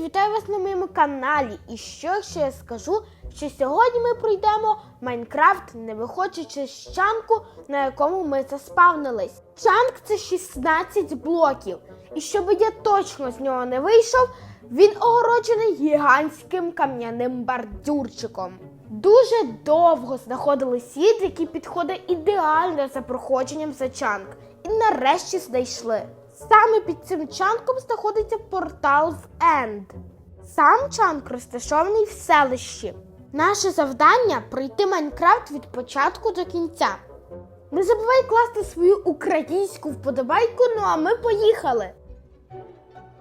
вітаю вас на моєму каналі. І що ще я скажу, що сьогодні ми пройдемо Майнкрафт, не виходячи з чанку, на якому ми заспавнились. Чанк це 16 блоків. І щоб я точно з нього не вийшов, він огороджений гігантським кам'яним бордюрчиком. Дуже довго знаходили слід, який підходить ідеально за проходженням за чанк. І нарешті знайшли. Саме під цим чанком знаходиться портал в Енд. Сам чанк розташований в селищі. Наше завдання пройти Майнкрафт від початку до кінця. Не забувай класти свою українську вподобайку, ну а ми поїхали.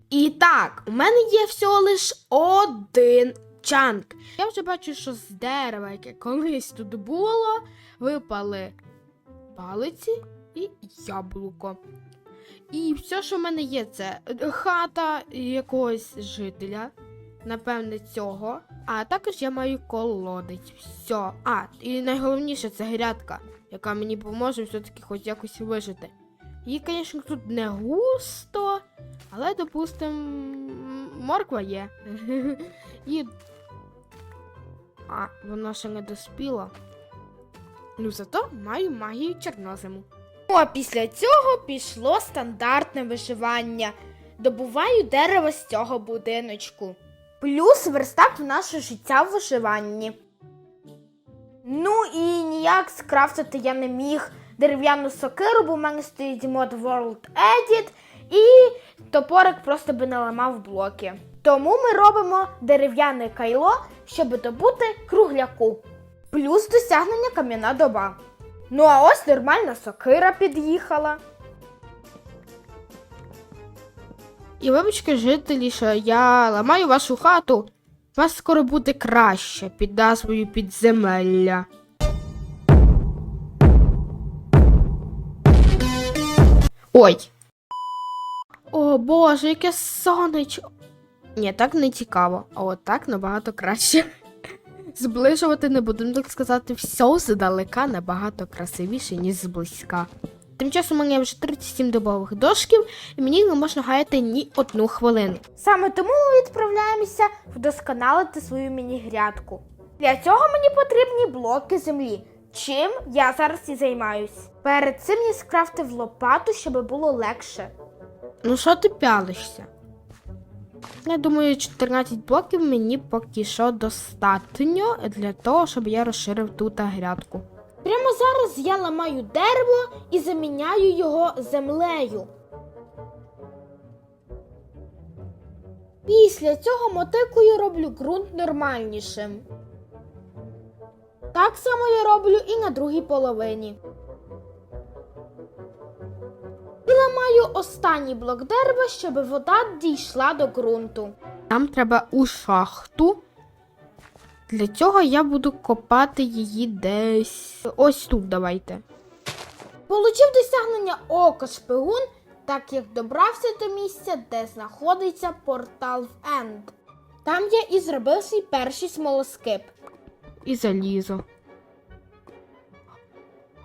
І так, у мене є всього лиш один чанк. Я вже бачу, що з дерева, яке колись тут було, випали палиці і яблуко. І все, що в мене є, це хата якогось жителя, напевне, цього. А також я маю колодець. Все. А, і найголовніше це грядка, яка мені поможе все-таки хоч якось вижити. Її, звісно, тут не густо, але, допустим, морква є. І. А, вона ще не доспіла. Ну, зато маю магію чорнозиму. Ну, а після цього пішло стандартне виживання. Добуваю дерево з цього будиночку. Плюс верстак в наше життя в виживанні. Ну і ніяк скрафтити я не міг дерев'яну сокиру, бо в мене стоїть мод World Edit, і топорик просто би наламав блоки. Тому ми робимо дерев'яне кайло, щоб добути кругляку. Плюс досягнення кам'яна доба. Ну, а ось нормальна сокира під'їхала. І вибачте, жителі, що я ламаю вашу хату. Вас скоро буде краще під назвою підземелля. Ой. О боже, яке сонечко. Ні, так не цікаво, а от так набагато краще. Зближувати не будемо так сказати, все здалека набагато красивіше, ніж зблизька. Тим часом у мене вже 37 добових дошків, і мені не можна гаяти ні одну хвилину. Саме тому ми відправляємося вдосконалити свою міні-грядку. Для цього мені потрібні блоки землі. Чим я зараз і займаюсь. Перед цим я скрафтив лопату, щоб було легше. Ну що ти пялишся? Я думаю, 14 блоків мені поки що достатньо для того, щоб я розширив тут грядку. Прямо зараз я ламаю дерево і заміняю його землею. Після цього мотикою роблю ґрунт нормальнішим. Так само я роблю і на другій половині. Останній блок дерева, щоб вода дійшла до ґрунту. Нам треба у шахту. Для цього я буду копати її десь ось тут давайте. Получив досягнення око шпигун, так як добрався до місця, де знаходиться портал в Енд. Там я і зробив свій перший смолоскип. І залізо.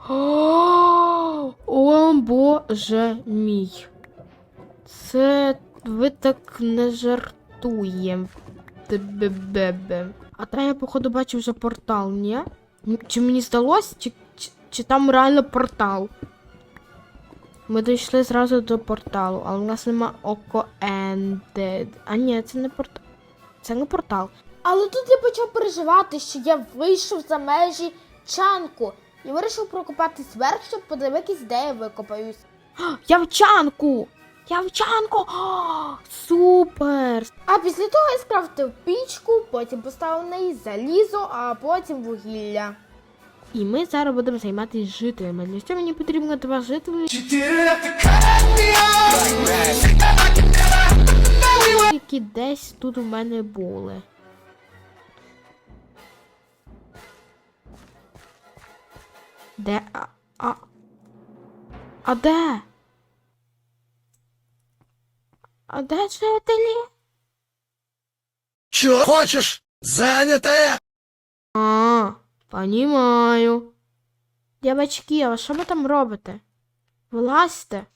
О, боже мій. Це ви так не жартуєте. Бе-бе-бе. А та я, походу, бачив вже портал, ні? Чи мені здалось, чи, чи, чи там реально портал? Ми дійшли зразу до порталу, але у нас нема око Ended. А ні, це не портал. Це не портал. Але тут я почав переживати, що я вийшов за межі чанку і вирішив прокопатись вверх, щоб подивитись, де я викопаюсь. Я в чанку! Я в чанку! О, супер! А після того я скрафтив пічку, потім поставив на неї залізо, а потім вугілля. І ми зараз будемо займатися жителями. Для цього мені потрібно два жителі, які десь тут у мене були. Де? А. А, а де? А де жителі? Чего хочешь? Занятая? А, понімаю. Дівчатки, а що ви там робите? Вилазьте.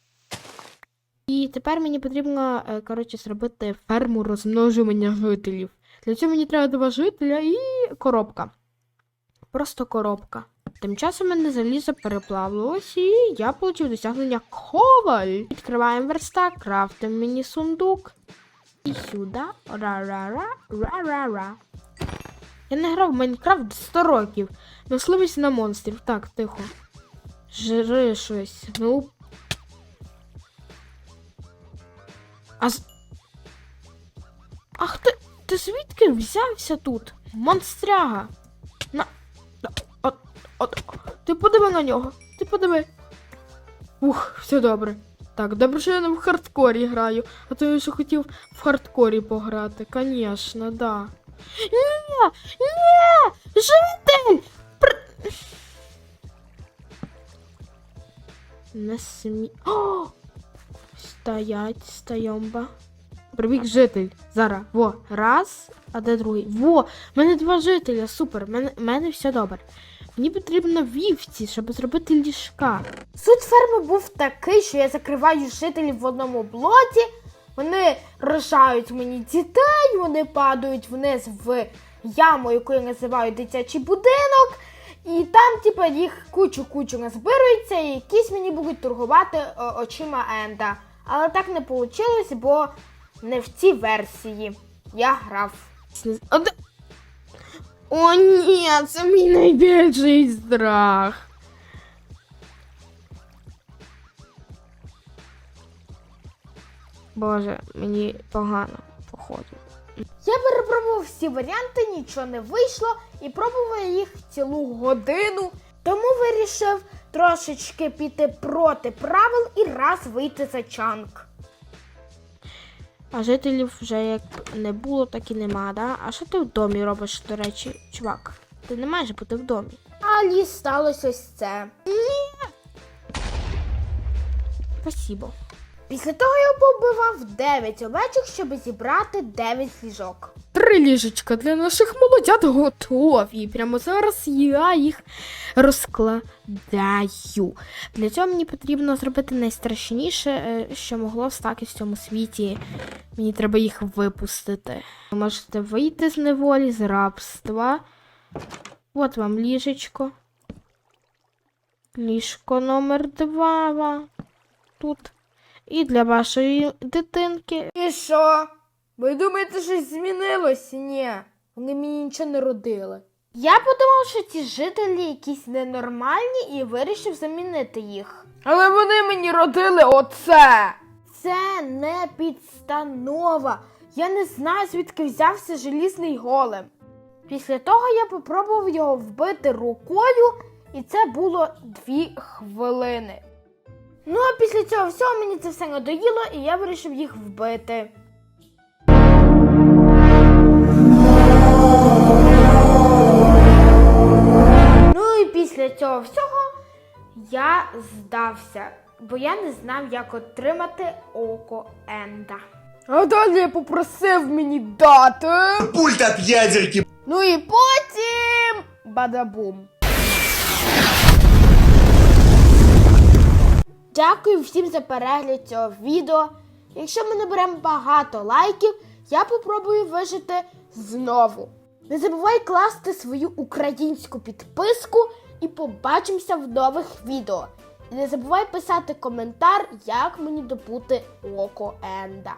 І тепер мені потрібно, е, коротше, зробити ферму розмножування жителів. Для цього мені треба два жителя і коробка. Просто коробка. Тим часом мене залізо переплавилось, і я отримав досягнення коваль. Відкриваємо верстак, крафтимо мені сундук. І сюди. Ра-ра-ра, ра-ра-ра. Я не грав в Майнкрафт 100 років. Мисливець на монстрів. Так, тихо. Жри щось. Ну. А. Ах ти. Ти звідки взявся тут? Монстряга. Ти подиви на нього. Ти подиви. Ух, все добре. Так, добре, що я не в хардкорі граю, а то я ще хотів в хардкорі пограти, звісно, да. Ні! Ні! Житель! Пр... Не смі... О! Стоять, стойомба. Прибіг житель. Зараз. Во, раз, а де другий? Во! в мене два жителя, супер. в мене, мене все добре. Мені потрібно вівці, щоб зробити ліжка. Суть ферми був такий, що я закриваю жителів в одному блоці. Вони рожають мені дітей, вони падають вниз в яму, яку я називаю дитячий будинок. І там, типа, їх кучу-кучу назбирується, і якісь мені будуть торгувати о, очима Енда. Але так не вийшло, бо не в цій версії я грав. О, ні, це мій найбільший страх. Боже, мені погано, походу. Я перепробував всі варіанти, нічого не вийшло, і пробував їх цілу годину. Тому вирішив трошечки піти проти правил і раз вийти за чанк. А жителів вже як не було, так і нема, да? А що ти в домі робиш, до речі, чувак? Ти не маєш бути в домі. Алі сталося ось це. Спасибо. Після того я побивав 9 овечок, щоб зібрати 9 ліжок. Ліжечка для наших молодят готові. Прямо зараз я їх розкладаю. Для цього мені потрібно зробити найстрашніше, е, що могло стати в цьому світі. Мені треба їх випустити. Ви можете вийти з неволі, з рабства. От вам ліжечко. Ліжко номер два. Тут. І для вашої дитинки. І що? Ви думаєте, щось змінилось? Ні. Вони мені нічого не родили. Я подумав, що ці жителі якісь ненормальні і вирішив замінити їх. Але вони мені родили оце. Це не підстанова. Я не знаю, звідки взявся желізний голем. Після того я попробував його вбити рукою, і це було дві хвилини. Ну а після цього всього мені це все надоїло, і я вирішив їх вбити. Цього всього я здався, бо я не знав, як отримати око Енда. А далі я попросив мені дати. Пульт от ядерки. Ну і потім бадабум. Дякую всім за перегляд цього відео. Якщо ми наберемо багато лайків, я попробую вижити знову. Не забувай класти свою українську підписку і побачимося в нових відео. І не забувай писати коментар, як мені добути око Енда.